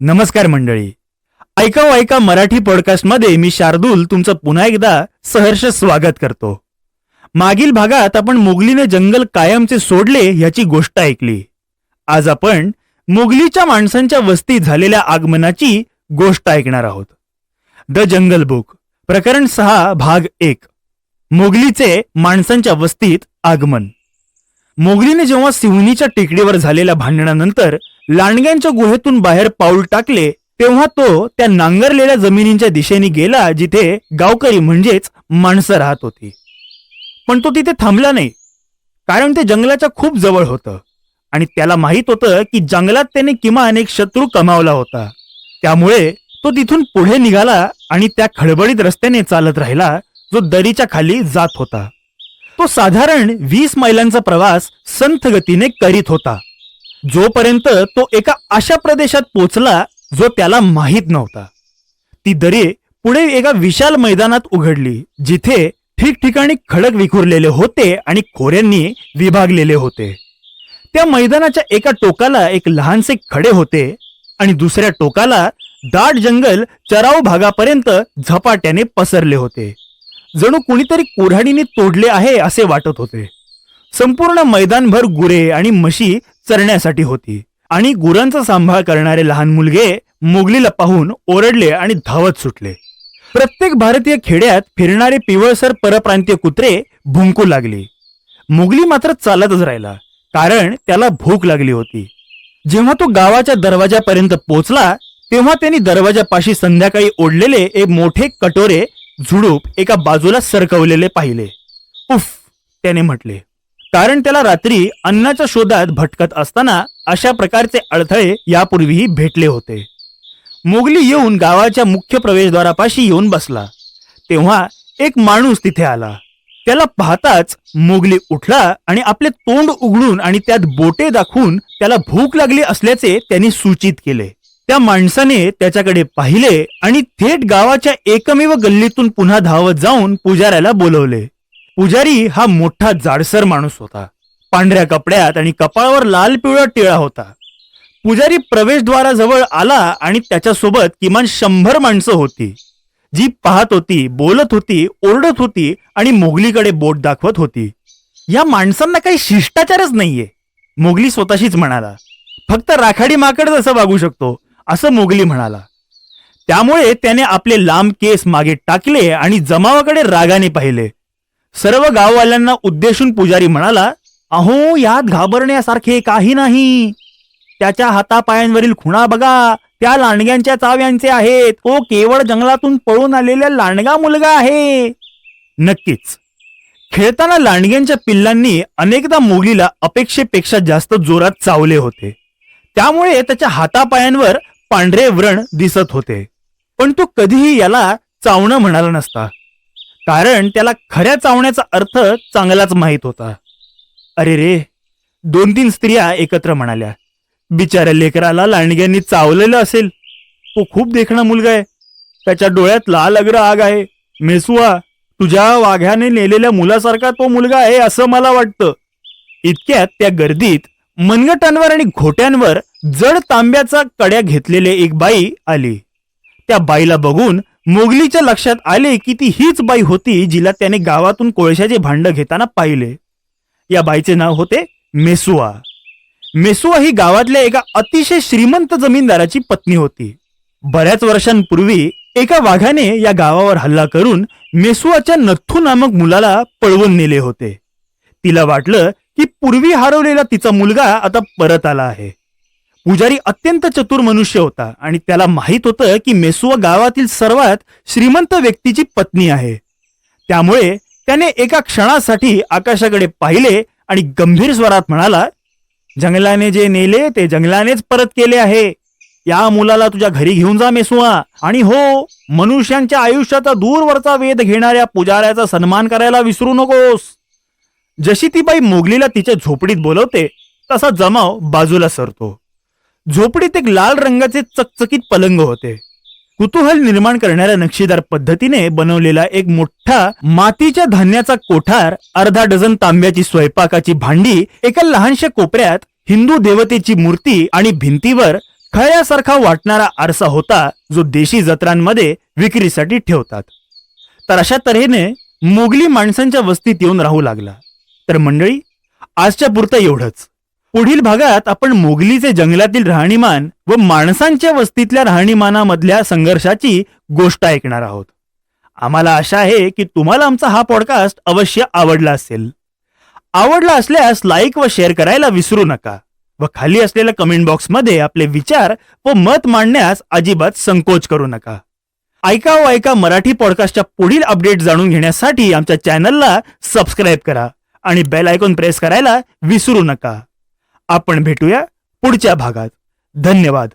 नमस्कार मंडळी. ऐकाव ऐका मराठी पॉडकास्टमध्ये मी शार्दूल तुमचं पुन्हा एकदा सहर्ष स्वागत करतो. मागील भागात आपण मोगलीने जंगल कायमचे सोडले याची गोष्ट ऐकली. आज आपण मोगलीच्या माणसांच्या वस्तीत झालेल्या आगमनाची गोष्ट ऐकणार आहोत. द जंगल बुक प्रकरण सहा भाग एक. मोगलीचे माणसांच्या वस्तीत आगमन. मोगलीने जेव्हा सिवनीच्या टेकडीवर झालेल्या भांडणानंतर लांडग्यांच्या गुहेतून बाहेर पाऊल टाकले तेव्हा तो त्या नांगरलेल्या जमिनींच्या दिशेने गेला जिथे गावकरी म्हणजेच माणसं राहत होती. पण तो तिथे थांबला नाही कारण ते जंगलाच्या खूप जवळ होतं. आणि त्याला माहीत होतं की जंगलात त्याने किमान एक शत्रू कमावला होता. त्यामुळे तो तिथून पुढे निघाला आणि त्या खडबडीत रस्त्याने चालत राहिला जो दरीच्या खाली जात होता. तो साधारण वीस मैलांचा प्रवास संथ गतीने करीत होता. जोपर्यंत तो एका अशा प्रदेशात पोचला जो त्याला माहीत नव्हता. ती दरी पुढे एका विशाल मैदानात उघडली जिथे ठिकठिकाणी खडक विखुरलेले होते आणि खोऱ्यांनी विभागलेले होते. त्या मैदानाच्या एका टोकाला एक लहानसे खडे होते आणि दुसऱ्या टोकाला दाट जंगल चराव भागापर्यंत झपाट्याने पसरले होते. जणू कुणीतरी कुऱ्हाडीने तोडले आहे असे वाटत होते. संपूर्ण मैदानभर गुरे आणि म्हशी चरण्यासाठी होती. आणि गुरांचा सांभाळ करणारे लहान मुलगे मुगलीला पाहून ओरडले आणि धावत सुटले. प्रत्येक भारतीय खेड्यात फिरणारे पिवळसर परप्रांतीय कुत्रे भुंकू लागले. मुगली मात्र चालतच राहिला कारण त्याला भूक लागली होती. जेव्हा तो गावाच्या दरवाजापर्यंत पोहोचला तेव्हा त्यांनी दरवाजापाशी संध्याकाळी ओढलेले एक मोठे कटोरे झुडूप एका बाजूला सरकवलेले पाहिले. उफ त्याने म्हटले कारण त्याला रात्री अन्नाच्या शोधात भटकत असताना अशा प्रकारचे अडथळे यापूर्वीही भेटले होते. मोगली येऊन गावाच्या मुख्य प्रवेशद्वारापाशी येऊन बसला. तेव्हा एक माणूस तिथे आला. त्याला पाहताच मोगली उठला आणि आपले तोंड उघडून आणि त्यात बोटे दाखवून त्याला भूक लागली असल्याचे त्यांनी सूचित केले. त्या माणसाने त्याच्याकडे पाहिले आणि थेट गावाच्या एकमेव गल्लीतून पुन्हा धावत जाऊन पुजाऱ्याला बोलवले. पुजारी हा मोठा जाडसर माणूस होता. पांढऱ्या कपड्यात आणि कपाळावर लाल पिवळा टिळा होता. पुजारी प्रवेशद्वाराजवळ आला आणि त्याच्यासोबत किमान शंभर माणसं होती. जी पाहत होती बोलत होती ओरडत होती आणि मोगलीकडे बोट दाखवत होती. या माणसांना काही शिष्टाचारच नाहीये मोगली स्वतःशीच म्हणाला. फक्त राखाडी माकड जसं वागू शकतो असं मोगली म्हणाला. त्यामुळे त्याने आपले लांब केस मागे टाकले आणि जमावाकडे रागाने पाहिले. सर्व गाववाल्यांना उद्देशून पुजारी म्हणाला अहो यात घाबरण्यासारखे काही नाही. त्याच्या हातापायांवरील खुणा बघा. त्या लांडग्यांच्या चाव्यांचे आहेत. तो केवळ जंगलातून पळून आलेला लांडगा मुलगा आहे. नक्कीच. खेळताना लांडग्यांच्या पिल्लांनी अनेकदा मुलीला अपेक्षेपेक्षा जास्त जोरात चावले होते. त्यामुळे त्याच्या हातापायांवर पांढरे व्रण दिसत होते. पण तो कधीही याला चावणं म्हणाला नसता. कारण त्याला खऱ्या चावण्याचा अर्थ चांगलाच माहीत होता. अरे रे दोन तीन स्त्रिया एकत्र म्हणाल्या बिचाऱ्या लेकराला लांडग्यांनी चावलेलं असेल. तो खूप देखणा मुलगा आहे. त्याच्या डोळ्यात लाल अग्र आग आहे. मेसुआ तुझ्या वाघ्याने नेलेल्या मुलासारखा तो मुलगा आहे असं मला वाटतं. इतक्यात त्या गर्दीत मनगटांवर आणि घोट्यांवर जड तांब्याचा कड्या घेतलेले एक बाई आली. त्या बाईला बघून मोगलीच्या लक्षात आले की ती हीच बाई होती जिला त्याने गावातून कोळशाचे भांड घेताना पाहिले. या बाईचे नाव होते मेसुआ. मेसुआ ही गावातल्या एका अतिशय श्रीमंत जमीनदाराची पत्नी होती. बऱ्याच वर्षांपूर्वी एका वाघाने या गावावर हल्ला करून मेसुआच्या नथू नामक मुलाला पळवून नेले होते. तिला वाटलं की पूर्वी हरवलेला तिचा मुलगा आता परत आला आहे. पुजारी अत्यंत चतुर मनुष्य होता आणि त्याला माहीत होतं की मेसुआ गावातील सर्वात श्रीमंत व्यक्तीची पत्नी आहे. त्यामुळे त्याने एका क्षणासाठी आकाशाकडे पाहिले आणि गंभीर स्वरात म्हणाला जंगलाने जे नेले ते जंगलानेच परत केले आहे. या मुलाला तुझ्या घरी घेऊन जा मेसुआ. आणि हो मनुष्यांच्या आयुष्याचा दूरवरचा वेध घेणाऱ्या पुजाऱ्याचा सन्मान करायला विसरू नकोस. जशी ती बाई मोगलीला तिच्या झोपडीत बोलवते तसा जमाव बाजूला सरतो. झोपडीत एक लाल रंगाचे चकचकीत पलंग होते. कुतूहल निर्माण करणाऱ्या नक्षीदार पद्धतीने बनवलेला एक मोठा मातीच्या धान्याचा कोठार अर्धा डझन तांब्याची स्वयंपाकाची भांडी एका लहानशा कोपऱ्यात हिंदू देवतेची मूर्ती आणि भिंतीवर खळ्यासारखा वाटणारा आरसा होता जो देशी जत्रांमध्ये विक्रीसाठी ठेवतात. तर अशा तऱ्हेने मोगली माणसांच्या वस्तीत येऊन राहू लागला. तर मंडळी आजच्या पुरतं एवढंच. पुढील भागात आपण मोगलीचे जंगलातील राहणीमान व माणसांच्या वस्तीतल्या राहणीमानामधल्या संघर्षाची गोष्ट ऐकणार आहोत. आम्हाला आशा आहे की तुम्हाला आमचा हा पॉडकास्ट अवश्य आवडला असेल. आवडला असल्यास लाईक व शेअर करायला विसरू नका व खाली असलेल्या कमेंट बॉक्समध्ये आपले विचार व मत मांडण्यास अजिबात संकोच करू नका. ऐका व ऐका मराठी पॉडकास्टच्या पुढील अपडेट जाणून घेण्यासाठी आमच्या चॅनलला सबस्क्राईब करा आणि बेल आयकॉन प्रेस करायला विसरू नका. आपण भेटूया पुढच्या भागात. धन्यवाद.